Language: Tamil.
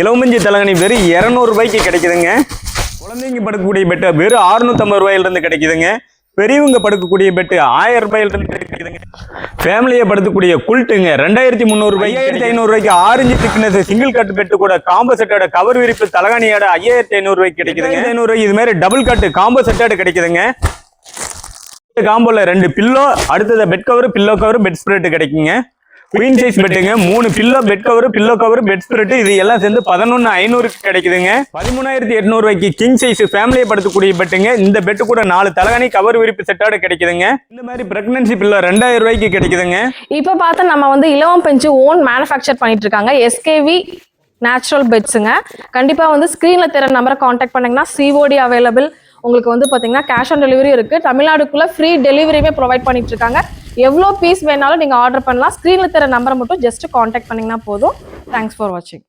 இளவமஞ்சி தலைகணி வெறும் இரநூறுபாய்க்கு கிடைக்குதுங்க. குழந்தைங்க படுக்கக்கூடிய பெட்டு வெறும் அறுநூத்தம்பது ரூபாயிலிருந்து கிடைக்குதுங்க. பெரியவங்க படுக்கக்கூடிய பெட்டு ஆயிரம் ரூபாயிலிருந்து கிடைக்குதுங்க. ஃபேமிலியை படுத்தக்கூடிய குல்ட்டுங்க ரெண்டாயிரத்தி முந்நூறு ஐயாயிரத்தி ஐநூறு ரூபாய்க்கு orange thickness single cot bed கூட காம்போ செட்டோட கவர் விரிப்பு தலகாணியோட ஐயாயிரத்தி ஐநூறு ரூபாய்க்கு கிடைக்குதுங்க. ஐநூறு ரூபாய் இது மாதிரி டபுள் கட்டு காம்போ செட்டோட கிடைக்குதுங்க. காம்போல ரெண்டு பில்லோ அடுத்தது bed cover pillow cover bed spread கிடைக்குங்க. குயின் சைஸ் பெட்டுங்க மூணு pillow bed cover pillow cover bed spread இது எல்லாம் சேர்ந்து பதினொன்று ஐநூறுக்கு கிடைக்குதுங்க. பதிமூணாயிரத்தி எட்நூறு ரூபாய்க்கு கிங் சைஸ் ஃபேமிலியை படுத்தக்கூடிய பெட்டுங்க இந்த பெட்டு கூட நாலு தலகாணி கவர் விரிப்பு செட்டோட கிடைக்குதுங்க. இந்த மாதிரி பிரெக்னன்சி பில்லோ ரெண்டாயிரம் ரூபாய்க்கு கிடைக்குதுங்க. இப்போ பார்த்தா நம்ம வந்து இலவம் பெஞ்சு ஓன் மேனுஃபேக்சர் பண்ணிட்டு இருக்காங்க எஸ்கேவி நேச்சுரல் பெட்ஸுங்க கண்டிப்பாக வந்து ஸ்க்ரீனில் தெரிய நம்பரை காண்டாக்ட் பண்ணிங்கன்னா சிஓடி அவைலபிள் உங்களுக்கு வந்து பார்த்தீங்கன்னா கேஷ் ஆன் டெலிவரி இருக்குது தமிழ்நாடுக்குள்ளே ஃப்ரீ டெலிவரியுமே ப்ரொவைட் பண்ணிட்டு இருக்காங்க எவ்வளோ பீஸ் வேணாலும் நீங்கள் ஆர்டர் பண்ணலாம். ஸ்க்ரீனில் தர நம்பரை மட்டும் ஜஸ்ட் காண்டாக்ட் பண்ணிங்கன்னா போதும். தேங்க்ஸ் ஃபார் வாட்சிங்